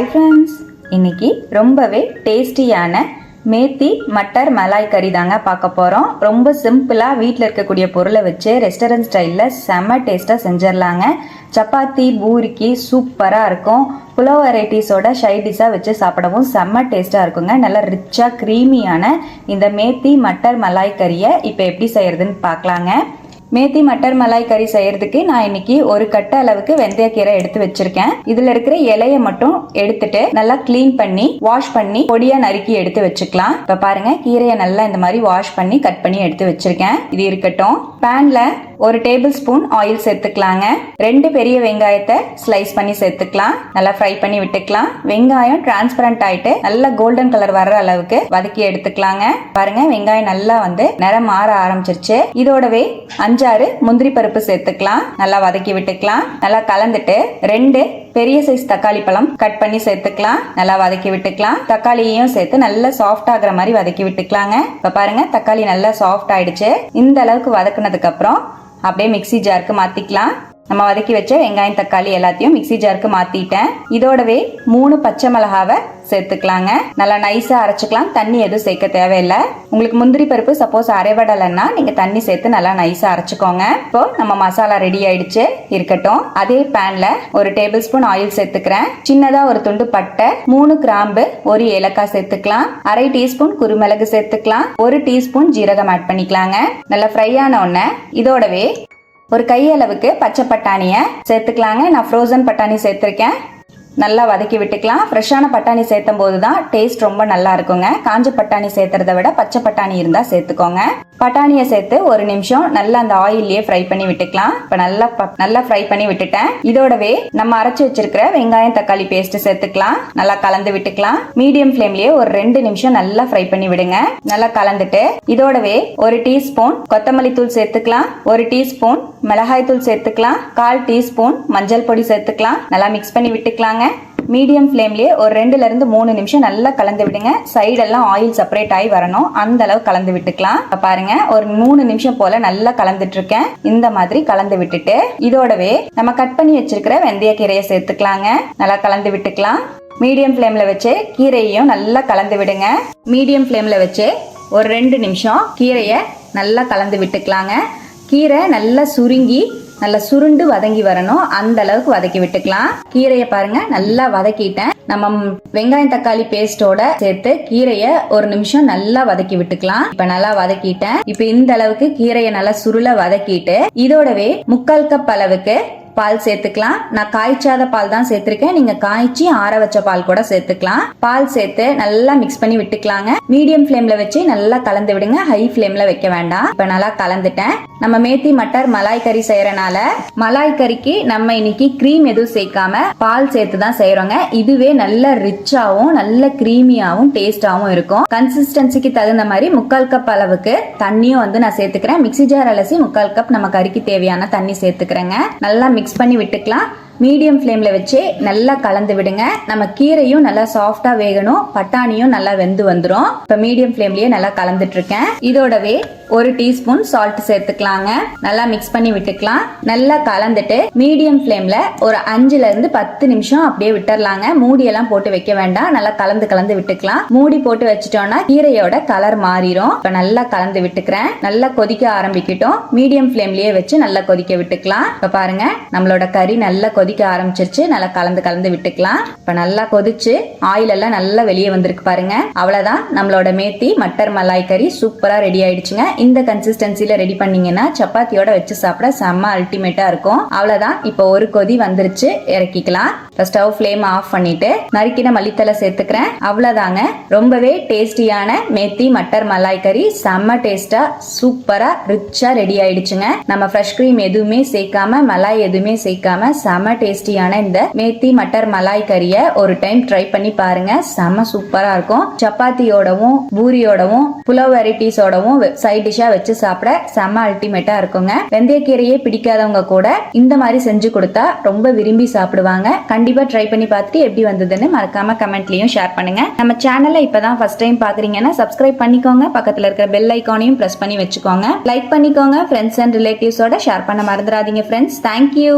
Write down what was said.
Hi friends இன்னைக்கு ரொம்பவே டேஸ்டியான மேத்தி மட்டர் மலாய் கறி தாங்க பார்க்க போகிறோம் ரொம்ப சிம்பிளாக வீட்டில் இருக்கக்கூடிய பொருளை வச்சு ரெஸ்டாரண்ட் ஸ்டைலில் செம்ம டேஸ்ட்டாக செஞ்சிடலாங்க சப்பாத்தி பூரிக்கு சூப்பராக இருக்கும். புலோ வெரைட்டிஸோட ஷைடிஷாக வச்சு சாப்பிடவும் செம்ம டேஸ்ட்டாக இருக்குங்க. நல்லா ரிச்சாக க்ரீமியான இந்த மேத்தி மட்டர் மலாய் கறியை இப்போ எப்படி செய்கிறதுன்னு பார்க்கலாங்க. மேத்தி மட்டர் மலாய் கறி செய்யறதுக்கு நான் இன்னைக்கு ஒரு கட்ட அளவுக்கு வெந்தயக்கீரை எடுத்து வச்சிருக்கேன். இதுல இருக்கிற இலைய மட்டும் எடுத்துட்டு நல்லா க்ளீன் பண்ணி வாஷ் பண்ணி பொடியா நறுக்கி எடுத்து வச்சுக்கலாம். இப்ப பாருங்க கீரையை நல்லா இந்த மாதிரி வாஷ் பண்ணி கட் பண்ணி எடுத்து வச்சிருக்கேன். இது இருக்கட்டும். பேன்ல ஒரு டேபிள் ஸ்பூன் ஆயில் சேர்த்துக்கலாங்க. ரெண்டு பெரிய வெங்காயத்தை ஸ்லைஸ் பண்ணி சேர்த்துக்கலாம். நல்லா ஃப்ரை பண்ணி விட்டுக்கலாம். வெங்காயம் டிரான்ஸ்பரண்ட் ஆயிட்டு நல்லா கோல்டன் கலர் வர்ற அளவுக்கு வதக்கி எடுத்துக்கலாங்க. பாருங்க வெங்காயம் நல்லா வந்து நிறம் மாற ஆரம்பிச்சிருச்சு. இதோடவே அஞ்சாறு முந்திரி பருப்பு சேர்த்துக்கலாம். நல்லா வதக்கி விட்டுக்கலாம். நல்லா கலந்துட்டு ரெண்டு பெரிய சைஸ் தக்காளி பழம் கட் பண்ணி சேர்த்துக்கலாம். நல்லா வதக்கி விட்டுக்கலாம். தக்காளியையும் சேர்த்து நல்லா சாஃப்ட் ஆகுற மாதிரி வதக்கி விட்டுக்கலாங்க. இப்ப பாருங்க தக்காளி நல்லா சாஃப்ட் ஆயிடுச்சு. இந்த அளவுக்கு வதக்குனதுக்கு அப்புறம் அப்படியே மிக்ஸி ஜாருக்கு மாற்றிக்கலாம் நம்ம வதக்கி வச்ச வெங்காயம் தக்காளி எல்லாத்தையும் மிக்ஸி ஜாருக்கு மாத்திட்டேன். இதோடவே மூணு பச்சை மிளகாவை சேர்த்துக்கலாங்க. நல்லா நைஸா அரைச்சுக்கலாம். தண்ணி எதுவும் சேர்க்க தேவையில்லை. உங்களுக்கு முந்திரி பருப்பு சப்போஸ் அரைவடலைன்னா நீங்க தண்ணி சேர்த்து நல்லா நைஸா அரைச்சுக்கோங்க. இப்போ நம்ம மசாலா ரெடி ஆயிடுச்சு. இருக்கட்டும். அதே பேன்ல ஒரு டேபிள் ஸ்பூன் ஆயில் சேர்த்துக்கிறேன். சின்னதா ஒரு துண்டு பட்டை மூணு கிராம்பு ஒரு ஏலக்காய் சேர்த்துக்கலாம். அரை டீஸ்பூன் குருமிளகு சேர்த்துக்கலாம். ஒரு டீஸ்பூன் ஜீரகம் ஆட் பண்ணிக்கலாங்க. நல்லா ஃப்ரை ஆன உடனே இதோடவே ஒரு கையளவுக்கு பச்சை பட்டாணியை சேர்த்துக்கலாங்க. நான் ஃப்ரோசன் பட்டாணி சேர்த்துருக்கேன். நல்லா வதக்கி விட்டுக்கலாம். ஃப்ரெஷ்ஷான பட்டாணி சேர்த்தும் போது தான் டேஸ்ட் ரொம்ப நல்லா இருக்குங்க. காஞ்ச பட்டாணி சேர்த்துறத விட பச்சை பட்டாணி இருந்தால் சேர்த்துக்கோங்க. பட்டாணியை சேர்த்து ஒரு நிமிஷம் நல்லா அந்த ஆயிலே ஃப்ரை பண்ணி விட்டுக்கலாம். இப்போ நல்லா நல்லா ஃப்ரை பண்ணி விட்டுட்டேன். இதோடவே நம்ம அரைச்சி வச்சிருக்கிற வெங்காயம் தக்காளி பேஸ்ட் சேர்த்துக்கலாம். நல்லா கலந்து விட்டுக்கலாம். மீடியம் ஃப்ளேம்லயே ஒரு ரெண்டு நிமிஷம் நல்லா ஃப்ரை பண்ணி விடுங்க. நல்லா கலந்துட்டு இதோடவே ஒரு டீஸ்பூன் கொத்தமல்லி தூள் சேர்த்துக்கலாம். ஒரு டீஸ்பூன் மிளகாய் தூள் சேர்த்துக்கலாம். கால் டீஸ்பூன் மஞ்சள் பொடி சேர்த்துக்கலாம். நல்லா மிக்ஸ் பண்ணி விட்டுக்கலாங்க. மீடியம் ஃப்ளேம்லேயே ஒரு ரெண்டுல இருந்து மூணு நிமிஷம் நல்லா கலந்து விடுங்க. சைடெல்லாம் ஆயில் செப்பரேட் ஆகி வரணும். அந்த அளவு கலந்து விட்டுக்கலாம். பாருங்க ஒரு மூணு நிமிஷம் போல நல்லா கலந்துட்டு இருக்கேன். இந்த மாதிரி கலந்து விட்டுட்டு இதோடவே நம்ம கட் பண்ணி வச்சிருக்கிற வெந்தய கீரையை சேர்த்துக்கலாங்க. நல்லா கலந்து விட்டுக்கலாம். மீடியம் ஃப்ளேம்ல வச்சு கீரையையும் நல்லா கலந்து விடுங்க. மீடியம் ஃப்ளேம்ல வச்சு ஒரு ரெண்டு நிமிஷம் கீரையை நல்லா கலந்து விட்டுக்கலாங்க. கீரை நல்லா சுருங்கி நல்லா சுருண்டு வதங்கி வரணும். அந்த அளவுக்கு வதக்கி விட்டுக்கலாம். கீரையை பாருங்க நல்லா வதக்கிட்டேன். நம்ம வெங்காயம் தக்காளி பேஸ்டோட சேர்த்து கீரையை ஒரு நிமிஷம் நல்லா வதக்கி விட்டுக்கலாம். இப்ப நல்லா வதக்கிட்டேன். இப்ப இந்த அளவுக்கு கீரையை நல்லா சுருள வதக்கிட்டு இதோடவே முக்கால் கப் அளவுக்கு பால் சேர்த்துக்கலாம். நான் காய்ச்சாத பால் தான் சேர்த்திருக்கேன். நீங்க காய்ச்சி ஆற வச்ச பால் கூட சேர்த்துக்கலாம். பால் சேர்த்து நல்லா மிக்ஸ் பண்ணி விட்டுக்கலாங்க. மீடியம் ஃப்ளேம்ல வச்சு நல்லா கலந்து விடுங்க. ஹை ஃப்ளேம்ல வைக்க வேண்டாம். இப்ப நல்லா கலந்துட்டேன். நம்ம மேத்தி மட்டர் மலாய் கறி செய்யறனால மலாய் கறிக்கு நம்ம இன்னைக்கு க்ரீம் எதுவும் சேர்க்காம பால் சேர்த்து தான் செய்யறோங்க. இதுவே நல்ல ரிச்சாவும் நல்ல கிரீமியாவும் டேஸ்டாவும் இருக்கும். கன்சிஸ்டன்சிக்கு தகுந்த மாதிரி முக்கால் கப் அளவுக்கு தண்ணியும் வந்து நான் சேர்த்துக்கிறேன். மிக்ஸி ஜார் அலசி முக்கால் கப் நம்ம கறிக்கு தேவையான தண்ணி சேர்த்துக்கிறேங்க. நல்லா மிக்ஸ் பண்ணி விட்டுக்கலாம். மீடியம் ஃப்ளேமில் வச்சு நல்லா கலந்து விடுங்க. நம்ம கீரையும் நல்லா சாஃப்டாக வேகணும். பட்டாணியும் நல்லா வெந்து வந்துடும் இப்போ மீடியம் ஃப்ளேம்லேயே நல்லா கலந்துட்ருக்கேன் இதோடவே ஒரு டீஸ்பூன் சால்ட் சேர்த்துக்கலாங்க. நல்லா மிக்ஸ் பண்ணி விட்டுக்கலாம். நல்லா கலந்துட்டு மீடியம் ஃப்ளேமில் ஒரு அஞ்சுலேருந்து பத்து நிமிஷம் அப்படியே விட்டுறலாங்க. மூடியெல்லாம் போட்டு வைக்க வேண்டாம். நல்லா கலந்து கலந்து விட்டுக்கலாம். மூடி போட்டு வச்சிட்டோம்னா கீரையோட கலர் மாறிடும் இப்போ நல்லா கலந்து விட்டுக்கிறேன். நல்லா கொதிக்க ஆரம்பிக்கட்டும். மீடியம் ஃப்ளேம்லேயே வச்சு நல்லா கொதிக்க விட்டுக்கலாம். இப்போ பாருங்க நம்மளோட கறி நல்லா கொதி கொதிக்க ஆரம்பிச்சிருச்சு. நல்லா கலந்து கலந்து விட்டுக்கலாம். இப்போ நல்லா கொதிச்சு ஆயில் எல்லாம் நல்லா வெளியே வந்திருக்கு பாருங்க. அவ்வளவுதான். நம்மளோட மேத்தி மட்டர் மலாய் கறி சூப்பரா ரெடி ஆயிடுச்சுங்க. இந்த கன்சிஸ்டன்சில ரெடி பண்ணீங்கன்னா சப்பாத்தியோட வச்சு சாப்பிட செம்ம அல்டிமேட்டா இருக்கும். அவ்வளவுதான். இப்போ ஒரு கொதி வந்துருச்சு. இறக்கிக்கலாம். ஸ்டவ் ஃப்ளேம் ஆஃப் பண்ணிட்டு நறுக்கின மல்லித்தலை சேர்த்துக்கிறேன். அவ்வளவுதாங்க. ரொம்பவே டேஸ்டியான மேத்தி மட்டர் மலாய் கறி செம்ம டேஸ்டா சூப்பரா ரிச்சா ரெடி ஆயிடுச்சுங்க. நம்ம ஃப்ரெஷ் க்ரீம் எதுவுமே சேர்க்காம மலாய் எதுவுமே சேர்க்காம செம்ம டேஸ்டியான இந்த மேத்தி மட்டர் மலாய் கறியை ஒரு டைம் ட்ரை பண்ணி பாருங்க. செம சூப்பரா இருக்கும். சப்பாத்தியோடவும் பூரியோடவும் புலவ் வெரைட்டிஸோடவும் சைட் டிஷ்ஷா வச்சு சாப்பிட செம அல்டிமேட்டா இருக்குங்க. வெந்தயக்கீரையே பிடிக்காதவங்க கூட இந்த மாதிரி செஞ்சு கொடுத்தா ரொம்ப விரும்பி சாப்பிடுவாங்க. கண்டிப்பா ட்ரை பண்ணி பார்த்துட்டு எப்படி வந்ததுன்னு மறக்காம கமெண்ட்லயும் ஷேர் பண்ணுங்க. நம்ம சேனலை இப்பதான் ஃபர்ஸ்ட் டைம் பாக்குறீங்கன்னா சப்ஸ்கிரைப் பண்ணிக்கோங்க. பக்கத்துல இருக்கிற பெல் ஐக்கானையும் பிரஸ் பண்ணி வச்சுக்கோங்க. லைக் பண்ணிக்கோங்க. ஃப்ரெண்ட்ஸ் அண்ட் ரிலேட்டிவ்ஸோட ஷேர் பண்ண மறந்துடாதீங்க ஃப்ரெண்ட்ஸ் தேங்க்யூ